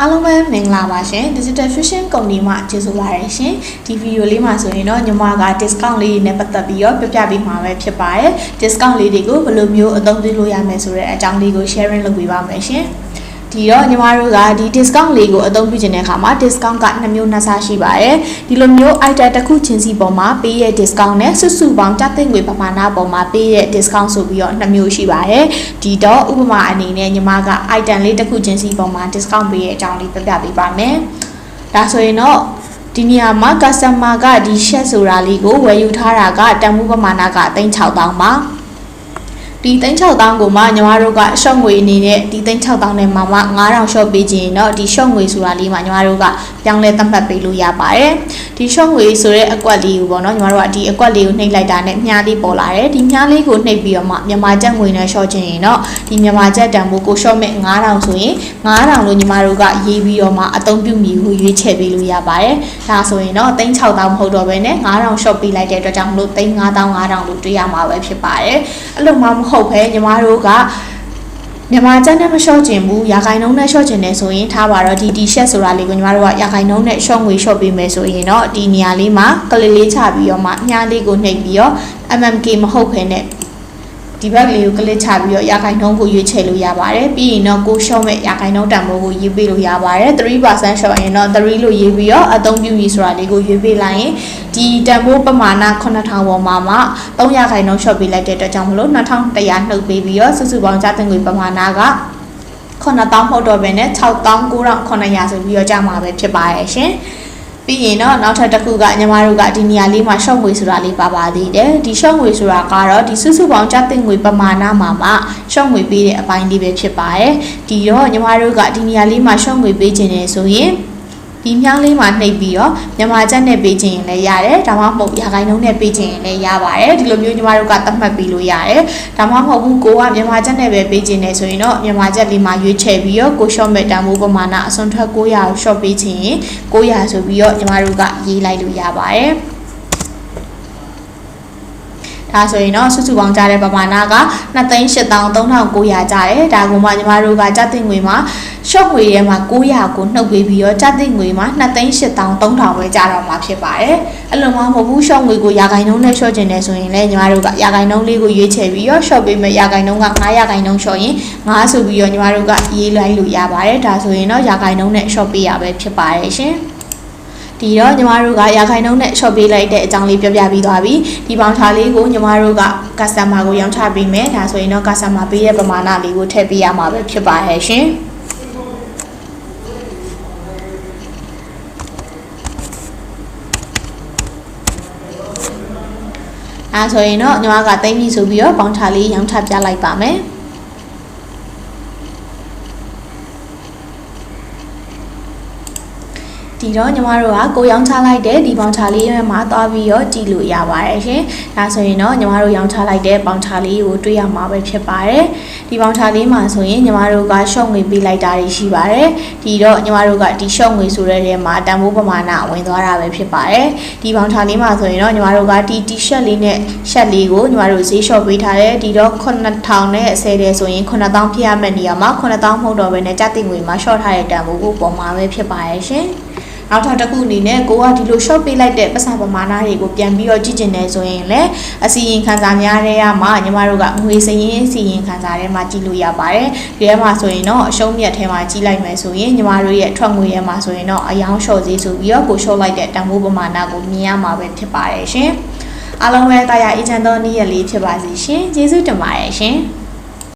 အားလုံးပဲမင်္ဂလာပါရှင် Digital Fusion ကုမ္ပဏီမှကျေးဇူးပါတယ်ရှင်ဒီဗီဒီယိုလေးမှာဆိုရင်တော့ညီမက discount လေးတွေနဲ့ပတ်သက်ပြီးတော့ပြပြပေးမှာပဲဖြစ်ပါတယ် discount လေးတွေကိုဘယ်လိုမျိုးအသုံးပြုလို့ရမယ်ဆိုတဲ့အကြောင်းလေးကို sharing လုပ်ပေးပါမယ်ရှင် ဒီတော့ညီမတို့ကဒီ discount လေးကိုအသုံးပြုခြင်းတဲ့အခါမှာ discount က2မျိုးနှစ်ဆရှိပါတယ်ဒီလိုမျိုး item တစ်ခုချင်းစီပေါ်မှာပေးရဲ့ discount နဲ့စုစုပေါင်းတက်သိငွေပမာဏပေါ်မှာပေးရဲ့ discount ဆိုပြီးတော့2မျိုးရှိပါတယ်ဒီတော့ဥပမာအနေနဲ့ညီမက item လေးတစ်ခုချင်းစီပေါ်မှာ discount ပေးရဲ့အကြောင်းလေးပြပြပေးပါမယ်ဒါဆိုရင်တော့ဒီနေရာမှာ customer ကဒီ share ဆိုတာလေးကိုဝယ်ယူထားတာကတန်ဖိုးပမာဏက3600ပါ ဒီ36000ကိုမှညီမတို့ကအရှော့ငွေအနေနဲ့ဒီ36000နဲ့မှမှ9000ရှော့ပေးခြင်းတော့ဒီရှော့ငွေဆိုတာလေးမှညီမတို့ကပြောင်းလဲသတ်မှတ်ပေးလို့ရပါတယ်။ ဒီရှော့ငွေဆိုတဲ့အကွက်လေးကိုပေါ့နော်ညီမတို့ကဒီအကွက်လေးကိုနှိပ်လိုက်တာနဲ့မြားလေးပေါ်လာတယ်ဒီမြားလေးကိုနှိပ်ပြီးတော့မှမြန်မာကျပ်ငွေနဲ့ရှော့ချင်ရင်တော့ဒီမြန်မာကျပ်တန်ဖိုးကိုရှော့မဲ့9000ဆိုရင်9000လို့ညီမတို့ကရေးပြီးတော့မှအသုံးပြုမိကိုရွေးချယ်ပေးလို့ရပါတယ်ဒါဆိုရင်တော့36000မဟုတ်တော့ဘဲနဲ့9000ရှော့ပေးလိုက်တဲ့အတွက်ကြောင့်မလို့35000 9000လို့တွေးရမှာပဲဖြစ်ပါတယ်အဲ့လိုမှမဟုတ်ဘဲညီမတို့က မြန်မာကျပ်နဲ့မလျှော့ကျင်ဘူးရာခိုင်နှုန်းနဲ့လျှော့ကျင်တယ်ဆိုရင်ထားပါတော့ဒီ t-shirt ဆိုတာလေးကိုညီမတို့ကရာခိုင်နှုန်းနဲ့ short ငွေ short ပေးမယ်ဆိုရင်တော့ဒီနေရာလေးမှာကလေးလေးချပြီးတော့မှမြားလေးကိုနှိပ်ပြီးတော့ MMK မဟုတ်ဘဲနဲ့ ဒီဘက်လေးကိုကလစ်ချပြီးတော့ရာခိုင်နှုန်းကိုရွေးချယ်လို့ရပါတယ်ပြီးရင်တော့ကိုရှော့မဲ့ရာခိုင်နှုန်းတန်ဖိုးကိုရေးပေးလို့ရပါတယ်3%ရှော့ရင်တော့3လို့ရေးပြီးတော့အသုံးပြုပြီဆိုတာလေးကိုရွေးပေးလိုက်ရင်ဒီတန်ဖိုးပမာဏ9000ပေါ်မှာမှ300ခိုင်နှုန်းရှော့ပေးလိုက်တဲ့အတွက်ကြောင့်မလို့2100နှုတ်ပေးပြီးတော့စုစုပေါင်းကျသင်ငွေပမာဏက9000ဟုတ်တော့ပဲနဲ့6900ဆိုပြီးတော့ကြာမှာပဲဖြစ်ပါရဲ့ရှင် ပြီးရင်တော့နောက်ထပ်တစ်ခုကညီမတို့ကဒီနေရာလေးမှာ short ငွေဆိုတာလေးပါပါသေးတယ်ဒီ short ငွေဆိုတာကတော့ဒီစုစုပေါင်းကျသင်ငွေပမာဏမှာမှ short ငွေပေးတဲ့အပိုင်းလေးပဲဖြစ်ပါတယ်ဒီတော့ညီမတို့ကဒီနေရာလေးမှာ short ငွေပေးခြင်းနေဆိုရင် ဒီမြောင်းလေးမှာနှိပ်ပြီးတော့မြန်မာကျပ်နဲ့ပေးခြင်းရင်လည်းရတယ်ဒါမှမဟုတ်ရာခိုင်နှုန်းနဲ့ပေးခြင်းရင်လည်းရပါတယ်ဒီလိုမျိုးညီမတို့ကသတ်မှတ်ပြီးလို့ရတယ်ဒါမှမဟုတ်ဘူးကိုကမြန်မာကျပ်နဲ့ပဲပေးခြင်းနေဆိုရင်တော့မြန်မာကျပ်လေးမှာရွေးချယ်ပြီးတော့ကို short မဲ့တန်ဖိုးပမာဏအစွန်ထွက်900ကို short ပေးခြင်းရင်900ဆိုပြီးတော့ညီမတို့ကရေးလိုက်လို့ရပါတယ် ဒါဆိုရင်တော့စုစုပေါင်းကြတဲ့ပမာဏက2,83,900ကျတယ်ဒါကမှညီမတို့ကကြက်တင်ငွေမှာ short ငွေထဲမှာ900ကိုနှုတ်ပေးပြီးတော့ကြက်တင်ငွေမှာ2,83,000ပဲကျတော့မှာဖြစ်ပါတယ်အဲ့လိုမှမဟုတ်ဘူး short ငွေကိုရာခိုင်နှုန်းနဲ့ short ကျင်နေဆိုရင်လည်းညီမတို့ကရာခိုင်နှုန်းလေးကိုရွေးချယ်ပြီးတော့ short ပေးမယ်ရာခိုင်နှုန်းက900ရာခိုင်နှုန်း short ရင်9ဆိုပြီးတော့ညီမတို့ကရေးလိုက်လို့ရပါတယ်ဒါဆိုရင်တော့ရာခိုင်နှုန်းနဲ့ short ပေးရပဲဖြစ်ပါတယ်ရှင် ဒီတော့ညီမတို့ကရာခိုင်နှုန်းနဲ့ short ပေးလိုက်တဲ့အကြောင်းလေးပြောပြပြီးသွားပြီဒီပေါင်ချာလေးကိုညီမတို့က customer ကိုရောင်းချပေးမယ်ဒါဆိုရင်တော့ customer ပေးတဲ့ပမာဏလေးကိုထည့်ပေးရမှာပဲဖြစ်ပါရဲ့ရှင်အဲဆိုရင်တော့ညီမကသိမ့်ပြီဆိုပြီးတော့ပေါင်ချာလေးရောင်းချပြလိုက်ပါမယ် ဒီတော့ညီမတို့ကကိုရောင်းချလိုက်တဲ့ဒီပေါင်ချာလေးမှာသွားပြီးတော့ကြည့်လို့ရပါတယ်ရှင်။ဒါဆိုရင်တော့ညီမတို့ရောင်းချလိုက်တဲ့ပေါင်ချာလေးကိုတွေ့ရမှာပဲဖြစ်ပါတယ်။ဒီပေါင်ချာလေးမှာဆိုရင်ညီမတို့ကရှော့ငွေပေးလိုက်တာတွေရှိပါတယ်။ဒီတော့ညီမတို့ကဒီရှော့ငွေဆိုတဲ့နေရာမှာတန်ဖိုးပမာဏဝင်သွားတာပဲဖြစ်ပါတယ်။ဒီပေါင်ချာလေးမှာဆိုရင်တော့ညီမတို့ကဒီ T-shirt လေးနဲ့ shirt လေးကိုညီမတို့ဈေးလျှော့ပေးထားတယ်။ဒီတော့9000နဲ့10တယ်ဆိုရင်9000ဖြစ်ရမယ့်နေရာမှာ9000မဟုတ်တော့ဘဲနဲ့ကြက်တင်ငွေမှာလျှော့ထားတဲ့တန်ဖိုးကိုပုံမှာပဲဖြစ်ပါရဲ့ရှင်။ နောက်ထပ်တစ်ခုအနေနဲ့ကိုကဒီလို short ပေးလိုက်တဲ့ပတ်စံပမာဏတွေကိုပြန်ပြီးတော့ကြည့်ကျင်နေဆိုရင်လည်းအစီရင်ခံစာများတဲ့ကမှညီမတို့ကငွေစရင်အစီရင်ခံစာထဲမှာကြည့်လို့ရပါတယ်ဒီထဲမှာဆိုရင်တော့အရှုံးမြတ်ထဲမှာကြည့်လိုက်မယ်ဆိုရင်ညီမတို့ရဲ့ထွက်ငွေထဲမှာဆိုရင်တော့အယောင် short ဈေးဆိုပြီးတော့ကို short လိုက်တဲ့တန်ဖိုးပမာဏကိုမြင်ရမှာပဲဖြစ်ပါတယ်ရှင်အားလုံးပဲတာယာအေဂျင့်သောနေ့ရက်လေးဖြစ်ပါစေရှင်ကျေးဇူးတင်ပါတယ်ရှင်